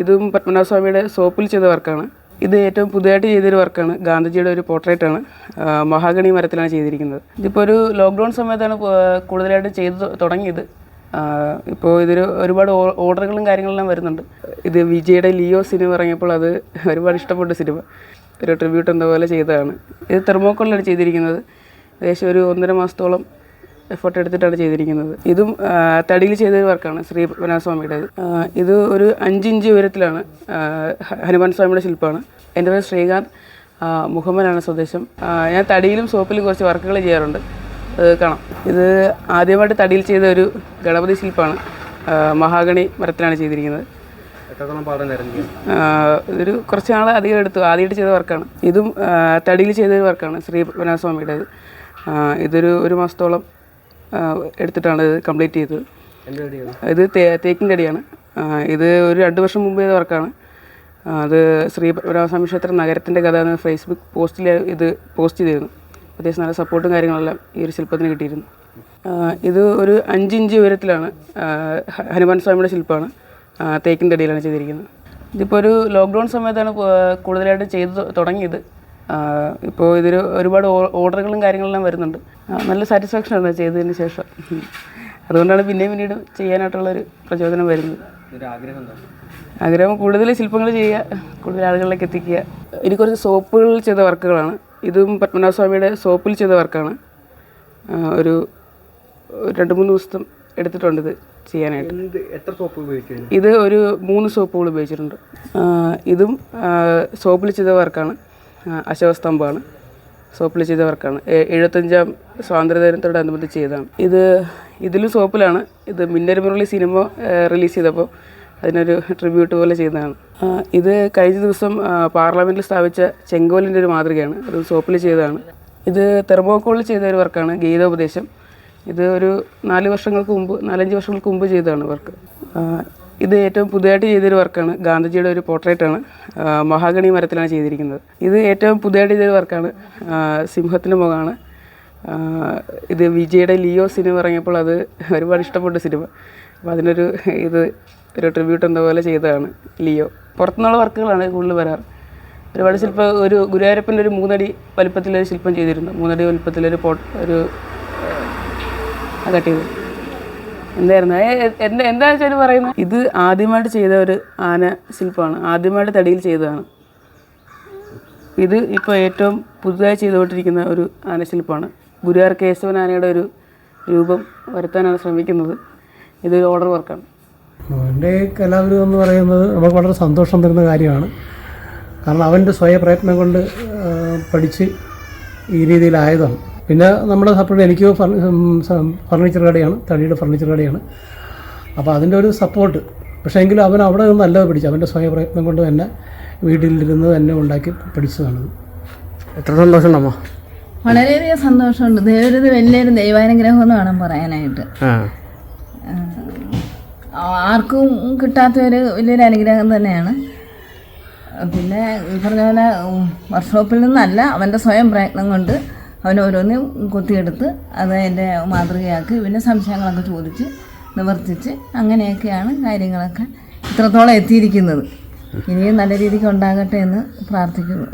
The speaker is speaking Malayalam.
ഇതും പത്മനാഭസ്വാമിയുടെ സോപ്പിൽ ചെയ്ത വർക്കാണ്. ഇത് ഏറ്റവും പുതിയതായിട്ട് ചെയ്തൊരു വർക്കാണ്. ഗാന്ധിജിയുടെ ഒരു പോർട്രേറ്റാണ് മഹാഗണി മരത്തിലാണ് ചെയ്തിരിക്കുന്നത്. ഇതിപ്പോൾ ഒരു ലോക്ക്ഡൗൺ സമയത്താണ് കൂടുതലായിട്ട് ചെയ്ത് തുടങ്ങിയത്. ഇപ്പോൾ ഇതിൽ ഒരുപാട് ഓർഡറുകളും കാര്യങ്ങളെല്ലാം വരുന്നുണ്ട്. ഇത് വിജയുടെ ലിയോ സിനിമ ഇറങ്ങിയപ്പോൾ അത് ഒരുപാട് ഇഷ്ടപ്പെട്ട സിനിമ. ഒരു ട്രിബ്യൂട്ട് എന്ന പോലെ ചെയ്തതാണ്. ഇത് തെർമോക്കോളിലാണ് ചെയ്തിരിക്കുന്നത്. ഏകദേശം ഒരു ഒന്നര മാസത്തോളം എഫേർട്ട് എടുത്തിട്ടാണ് ചെയ്തിരിക്കുന്നത്. ഇതും തടിയിൽ ചെയ്ത വർക്കാണ് ശ്രീ പത്മനാഭസ്വാമിയുടേത് സ്വാമിയുടെ ഇത് ഒരു അഞ്ചിഞ്ച് ഉയരത്തിലാണ് ഹനുമാൻ സ്വാമിയുടെ ശില്പമാണ്. എന്റെ പേര് ശ്രീകാന്ത് മുഹമ്മദാണ് സ്വദേശം. ഞാൻ തടിയിലും സോപ്പിലും കുറച്ച് വർക്കുകൾ ചെയ്യാറുണ്ട്. കാണാം. ഇത് ആദ്യമായിട്ട് തടിയിൽ ചെയ്ത ഒരു ഗണപതി ശില്പമാണ് മഹാഗണി മരത്തിലാണ് ചെയ്തിരിക്കുന്നത്. ഇതൊരു കുറച്ച് നാൾ അധികം എടുത്തു ആദ്യമായിട്ട് ചെയ്ത വർക്കാണ് ഇതും തടിയിൽ ചെയ്ത വർക്കാണ് ശ്രീ പത്മനാഭസ്വാമിയുടേത്. സ്വാമിയുടെ ഇതൊരു ഒരു മാസത്തോളം എടുത്തിട്ടാണ് ഇത് കംപ്ലീറ്റ് ചെയ്തത്. ഇത് തേ- തേക്കിന്റെ അടിയാണ് ഇത് ഒരു രണ്ട് വർഷം മുമ്പ് ചെയ്ത വർക്കാണ്. അത് ശ്രീ പത്മനാഭസ്വാമി ക്ഷേത്രം നഗരത്തിന്റെ കഥ എന്ന് ഫേസ്ബുക്ക് പോസ്റ്റിൽ ഇത് പോസ്റ്റ് ചെയ്തിരുന്നു. അത്യാവശ്യം നല്ല സപ്പോർട്ടും കാര്യങ്ങളെല്ലാം ഈ ഒരു ശില്പത്തിന് കിട്ടിയിരുന്നു. ഇത് ഒരു അഞ്ചിഞ്ച് ഉയരത്തിലാണ് ഹനുമാൻ സ്വാമിയുടെ ശില്പമാണ് തേക്കിന്റെ അടിയിലാണ് ചെയ്തിരിക്കുന്നത്. ഇതിപ്പോൾ ഒരു ലോക്ക്ഡൗൺ സമയത്താണ് കൂടുതലായിട്ട് ചെയ്ത് തുടങ്ങിയത്. ഇപ്പോൾ ഇതിൽ ഒരുപാട് ഓർഡറുകളും കാര്യങ്ങളെല്ലാം വരുന്നുണ്ട്. നല്ല സാറ്റിസ്ഫാക്ഷൻ ആണ് ചെയ്തതിന് ശേഷം. അതുകൊണ്ടാണ് പിന്നെയും പിന്നീട് ചെയ്യാനായിട്ടുള്ളൊരു പ്രചോദനം വരുന്നത്. ആഗ്രഹം കൂടുതൽ ശില്പങ്ങൾ ചെയ്യുക കൂടുതൽ ആളുകളിലേക്ക് എത്തിക്കുക. ഇനി കുറച്ച് സോപ്പുകളിൽ ചെയ്ത വർക്കുകളാണ്. ഇതും പത്മനാഭസ്വാമിയുടെ സോപ്പിൽ ചെയ്ത വർക്കാണ്. ഒരു രണ്ട് മൂന്ന് ദിവസം എടുത്തിട്ടുണ്ട് ഇത് ചെയ്യാനായിട്ട്. എത്ര സോപ്പ് ഉപയോഗിച്ചു ഇത് ഒരു മൂന്ന് സോപ്പുകൾ ഉപയോഗിച്ചിട്ടുണ്ട്. ഇതും സോപ്പിൽ ചെയ്ത വർക്കാണ്. അശോകസ്തംഭമാണ്. സോപ്പിൽ ചെയ്ത വർക്കാണ്. എഴുപത്തഞ്ചാം സ്വാതന്ത്ര്യദിനത്തോടനുബന്ധിച്ച് ചെയ്തതാണ്. ഇത് ഇതിലും സോപ്പിലാണ്. ഇത് മിന്നൽ മുരളി സിനിമ റിലീസ് ചെയ്തപ്പോൾ അതിനൊരു ട്രിബ്യൂട്ട് പോലെ ചെയ്തതാണ്. ഇത് കഴിഞ്ഞ ദിവസം പാർലമെന്റിൽ സ്ഥാപിച്ച ചെങ്കോലിന്റെ ഒരു മാതൃകയാണ്. അത് സോപ്പിൽ ചെയ്തതാണ്. ഇത് തെർമോക്കോളിൽ ചെയ്ത ഒരു വർക്കാണ് ഗീതോപദേശം. ഇത് ഒരു നാല് വർഷങ്ങൾക്ക് മുമ്പ് നാലഞ്ച് വർഷങ്ങൾക്ക് മുമ്പ് ചെയ്തതാണ് വർക്ക്. ഇത് ഏറ്റവും പുതിയതായിട്ട് ചെയ്തൊരു വർക്കാണ്. ഗാന്ധിജിയുടെ ഒരു പോർട്രേറ്റാണ് മഹാഗണി മരത്തിലാണ് ചെയ്തിരിക്കുന്നത്. ഇത് ഏറ്റവും പുതിയതായിട്ട് ചെയ്തൊരു വർക്കാണ്. സിംഹത്തിന്റെ മുഖമാണ്. ഇത് വിജയുടെ ലിയോ സിനിമ ഇറങ്ങിയപ്പോൾ അത് ഒരുപാട് ഇഷ്ടപ്പെട്ട സിനിമ. അപ്പോൾ അതിനൊരു ഇത് ഒരു ട്രിബ്യൂട്ട് എന്ന പോലെ ചെയ്തതാണ് ലിയോ. പുറത്തുനിന്നുള്ള വർക്കുകളാണ് കൂടുതൽ വരാറ്. ഒരുപാട് ശില്പം ഒരു ഗുരുവായൂരപ്പന്റെ ഒരു മൂന്നടി വലിപ്പത്തിലൊരു ശില്പം ചെയ്തിരുന്നു. മൂന്നടി വലിപ്പത്തിലൊരു പോട്ട് ഒരു കട്ട് ചെയ്തു. എന്തായിരുന്നു? എന്താ എന്താ വെച്ചാൽ പറയുന്നത്? ഇത് ആദ്യമായിട്ട് ചെയ്ത ഒരു ആന ശില്പമാണ്. ആദ്യമായിട്ട് തടിയിൽ ചെയ്തതാണ്. ഇത് ഇപ്പോൾ ഏറ്റവും പുതുതായി ചെയ്തുകൊണ്ടിരിക്കുന്ന ഒരു ആനശില്പമാണ് ഗുരുവാർ കേശവൻ ആനയുടെ ഒരു രൂപം വരുത്താനാണ് ശ്രമിക്കുന്നത്. ഇതൊരു ഓർഡർ വർക്കാണ് അവന്റെ കലാഗുരു എന്ന് പറയുന്നത് നമുക്ക് വളരെ സന്തോഷം തരുന്ന കാര്യമാണ്. കാരണം അവന്റെ സ്വയപ്രയത്നം കൊണ്ട് പഠിച്ച് ഈ രീതിയിലായതാണ്. പിന്നെ നമ്മുടെ സപ്പോർട്ട് എനിക്ക് ഫർണി- ഫർണിച്ചർ കടയാണ് തടിയുടെ ഫർണിച്ചർ കടയാണ്. അപ്പോൾ അതിന്റെ ഒരു സപ്പോർട്ട് പക്ഷേ എങ്കിലും അവൻ അവിടെ നിന്ന് നല്ലത് പഠിച്ചു അവന്റെ സ്വയം പ്രയത്നം കൊണ്ട് തന്നെ വീട്ടിലിരുന്ന് തന്നെ ഉണ്ടാക്കി പഠിച്ചതാണത് എത്ര സന്തോഷം അമ്മ? വളരെയധികം സന്തോഷമുണ്ട്. ദൈവരത് വലിയൊരു ദൈവാനുഗ്രഹം എന്ന് വേണം പറയാനായിട്ട്. ആർക്കും കിട്ടാത്ത ഒരു വലിയൊരു അനുഗ്രഹം തന്നെയാണ്. പിന്നെ ഈ പറഞ്ഞ പോലെ വർക്ക്ഷോപ്പിൽ നിന്നല്ല അവന്റെ സ്വയം പ്രയത്നം കൊണ്ട് അവൻ ഓരോന്ന് കുത്തിയെടുത്ത് അത് എന്റെ മാതൃകയാക്കി. പിന്നെ സംശയങ്ങളൊക്കെ ചോദിച്ച് നിവർത്തിച്ച് അങ്ങനെയൊക്കെയാണ് കാര്യങ്ങളൊക്കെ ഇത്രത്തോളം എത്തിയിരിക്കുന്നത്. ഇനിയും നല്ല രീതിക്ക് ഉണ്ടാകട്ടെ എന്ന് പ്രാർത്ഥിക്കുന്നു.